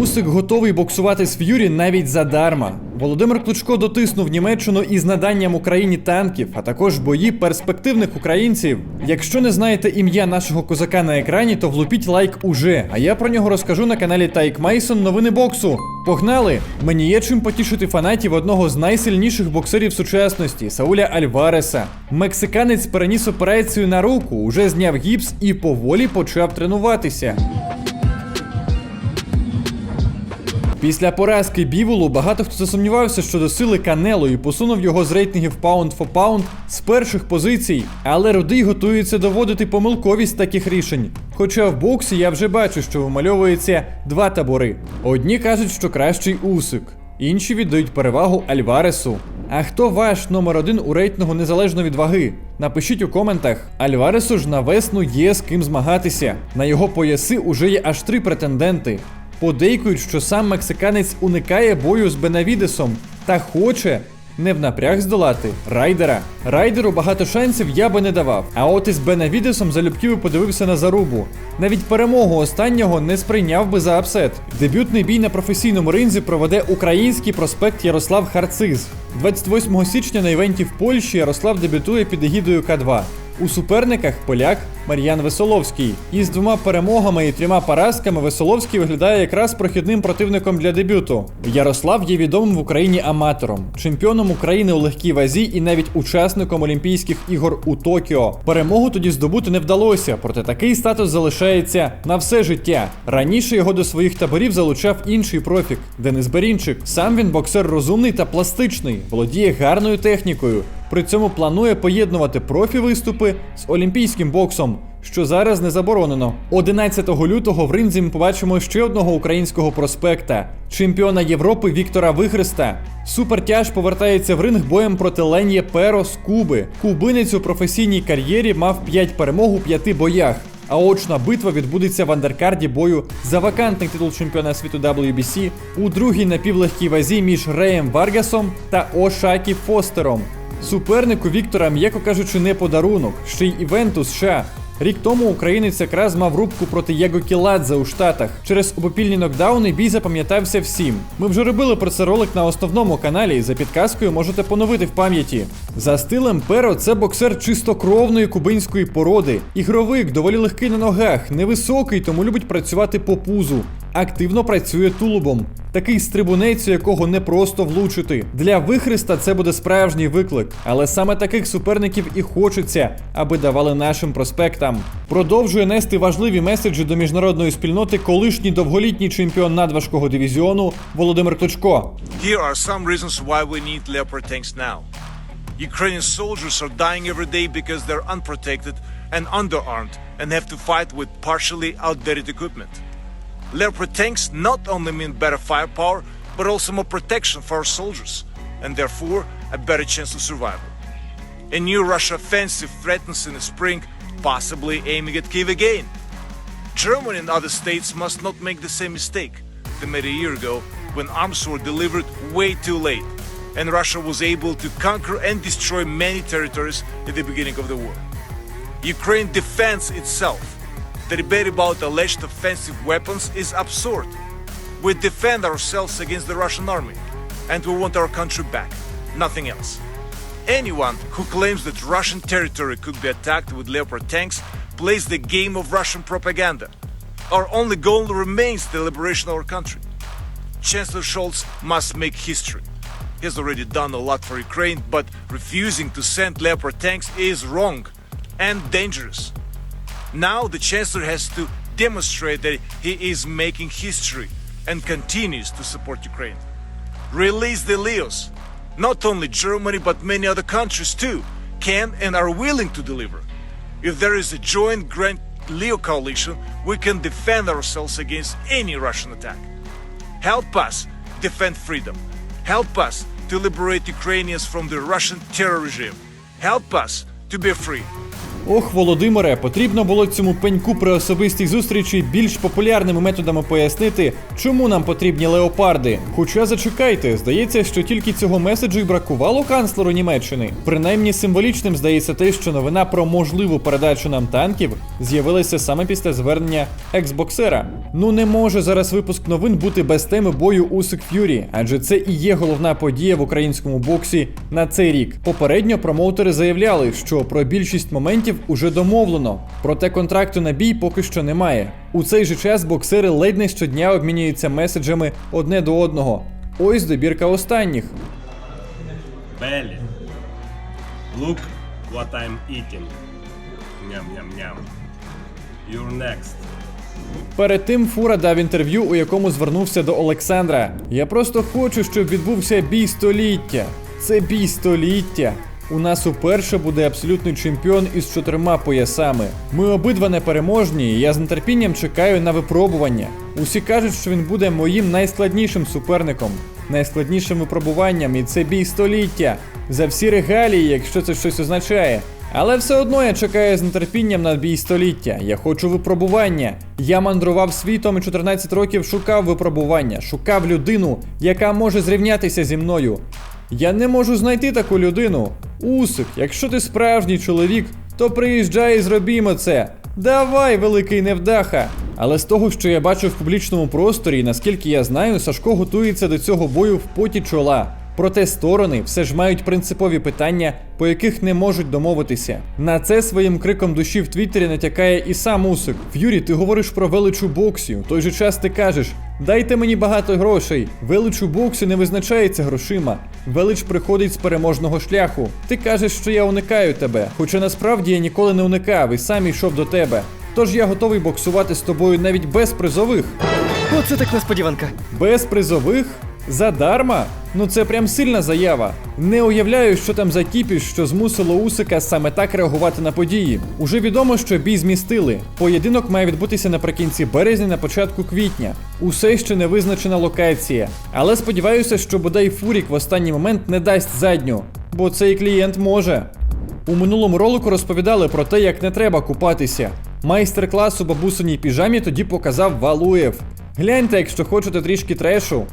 Усик готовий боксувати з Ф'юрі навіть задарма. Володимир Кличко дотиснув Німеччину із наданням Україні танків, а також бої перспективних українців. Якщо не знаєте ім'я нашого козака на екрані, то влупіть лайк уже. А я про нього розкажу на каналі Тайк Мейсон Новини боксу. Погнали! Мені є чим потішити фанатів одного з найсильніших боксерів сучасності Сауля Альвареса. Мексиканець переніс операцію на руку, уже зняв гіпс і поволі почав тренуватися. Після поразки Біволу багато хто засумнівався щодо сили Канело і посунув його з рейтингів Pound for Pound з перших позицій. Але Рудий готується доводити помилковість таких рішень. Хоча в боксі я вже бачу, що вимальовується два табори. Одні кажуть, що кращий Усик, інші віддають перевагу Альваресу. А хто ваш номер один у рейтингу незалежно від ваги? Напишіть у коментах. Альваресу ж на весну є з ким змагатися. На його пояси уже є аж три претенденти. Подейкують, що сам мексиканець уникає бою з Бенавідесом та хоче не в напряг здолати райдера. Райдеру багато шансів я би не давав. А от із Бенавідесом залюбки би подивився на зарубу. Навіть перемогу останнього не сприйняв би за апсет. Дебютний бій на професійному ринзі проведе український проспект Ярослав Харциз. 28 січня на івенті в Польщі Ярослав дебютує під егідою К2. У суперниках поляк Мар'ян Весоловський. Із двома перемогами і трьома поразками Весоловський виглядає якраз прохідним противником для дебюту. Ярослав є відомим в Україні аматором, чемпіоном України у легкій вазі і навіть учасником Олімпійських ігор у Токіо. Перемогу тоді здобути не вдалося, проте такий статус залишається на все життя. Раніше його до своїх таборів залучав інший профік Денис Берінчик. Сам він боксер розумний та пластичний, володіє гарною технікою. При цьому планує поєднувати профі виступи з олімпійським боксом, що зараз не заборонено. 11 лютого в ринзі ми побачимо ще одного українського проспекта чемпіона Європи Віктора Вихреста. Супертяж повертається в ринг боєм проти Ленє Перо з Куби. Кубинець у професійній кар'єрі мав 5 перемог у 5 боях. А очна битва відбудеться в андеркарді бою за вакантний титул чемпіона світу WBC у другій напівлегкій вазі між Реєм Варгасом та Ошакі Фостером. Супернику Віктора, м'яко кажучи, не подарунок, ще й івент у США. Рік тому українець якраз мав рубку проти Єго Кіладзе у Штатах. Через обопільні нокдауни бій запам'ятався всім. Ми вже робили про це ролик на основному каналі, за підказкою можете поновити в пам'яті. За стилем Перо це боксер чистокровної кубинської породи. Ігровик, доволі легкий на ногах, невисокий, тому любить працювати по пузу. Активно працює тулубом. Такий стрибунець, у якого не просто влучити. Для вихреста це буде справжній виклик, але саме таких суперників і хочеться, аби давали нашим проспектам. Продовжує нести важливі меседжі до міжнародної спільноти колишній довголітній чемпіон надважкого дивізіону Володимир Кличко. Here are some reasons why we need Leopard tanks now. Ukrainian soldiers are dying every day because they're unprotected and underarmed and have to fight with partially outdated equipment. Leopard tanks not only mean better firepower, but also more protection for our soldiers, and therefore a better chance of survival. A new Russia offensive threatens in the spring, possibly aiming at Kiev again. Germany and other states must not make the same mistake they made a year ago when arms were delivered way too late and Russia was able to conquer and destroy many territories at the beginning of the war. Ukraine defends itself. The debate about alleged offensive weapons is absurd. We defend ourselves against the Russian army and we want our country back, nothing else. Anyone who claims that Russian territory could be attacked with Leopard tanks plays the game of Russian propaganda. Our only goal remains the liberation of our country. Chancellor Scholz must make history. He has already done a lot for Ukraine, but refusing to send Leopard tanks is wrong and dangerous. Now the Chancellor has to demonstrate that he is making history and continues to support Ukraine. Release the Leos. Not only Germany, but many other countries too can and are willing to deliver. If there is a joint Grand Leo coalition, we can defend ourselves against any Russian attack. Help us defend freedom. Help us to liberate Ukrainians from the Russian terror regime. Help us to be free. Ох, Володимире, потрібно було цьому пеньку при особистій зустрічі більш популярними методами пояснити, чому нам потрібні леопарди. Хоча зачекайте, здається, що тільки цього меседжу й бракувало канцлеру Німеччини. Принаймні символічним здається те, що новина про можливу передачу нам танків з'явилася саме після звернення ексбоксера. Ну не може зараз випуск новин бути без теми бою Усик Ф'юрі, адже це і є головна подія в українському боксі на цей рік. Попередньо промоутери заявляли, що про більшість моментів уже домовлено, проте контракту на бій поки що немає. У цей же час боксери ледь не щодня обмінюються меседжами одне до одного. Ось добірка останніх. Belly. Look what I'm eating. Ням ням ням. You're next. Перед тим Фура дав інтерв'ю, у якому звернувся до Олександра. Я просто хочу, щоб відбувся бій століття. Це бій століття. У нас уперше буде абсолютний чемпіон із чотирма поясами. Ми обидва непереможні, і я з нетерпінням чекаю на випробування. Усі кажуть, що він буде моїм найскладнішим суперником, найскладнішим випробуванням, і це бій століття. За всі регалії, якщо це щось означає. Але все одно я чекаю з нетерпінням на бій століття. Я хочу випробування. Я мандрував світом і 14 років шукав випробування, шукав людину, яка може зрівнятися зі мною. Я не можу знайти таку людину. Усик, якщо ти справжній чоловік, то приїжджай і зробімо це. Давай, великий невдаха. Але з того, що я бачу в публічному просторі, і наскільки я знаю, Сашко готується до цього бою в поті чола. Проте сторони все ж мають принципові питання, по яких не можуть домовитися. На це своїм криком душі в Твіттері натякає і сам Усик. Ф'юрі, ти говориш про велич у боксі. Той же час ти кажеш: дайте мені багато грошей. Велич у боксі не визначається грошима. Велич приходить з переможного шляху. Ти кажеш, що я уникаю тебе. Хоча насправді я ніколи не уникав і сам йшов до тебе. Тож я готовий боксувати з тобою навіть без призових. Оце так несподіванка. Без призових? Задарма? Ну це прям сильна заява. Не уявляю, що там за кіпіш, що змусило Усика саме так реагувати на події. Уже відомо, що бій змістили. Поєдинок має відбутися наприкінці березня, на початку квітня. Усе ще не визначена локація. Але сподіваюся, що бодай Фурік в останній момент не дасть задню, бо цей клієнт може. У минулому ролику розповідали про те, як не треба купатися. Майстер-клас у бабусиній піжамі тоді показав Валуєв. Гляньте, якщо хочете трішки трешу.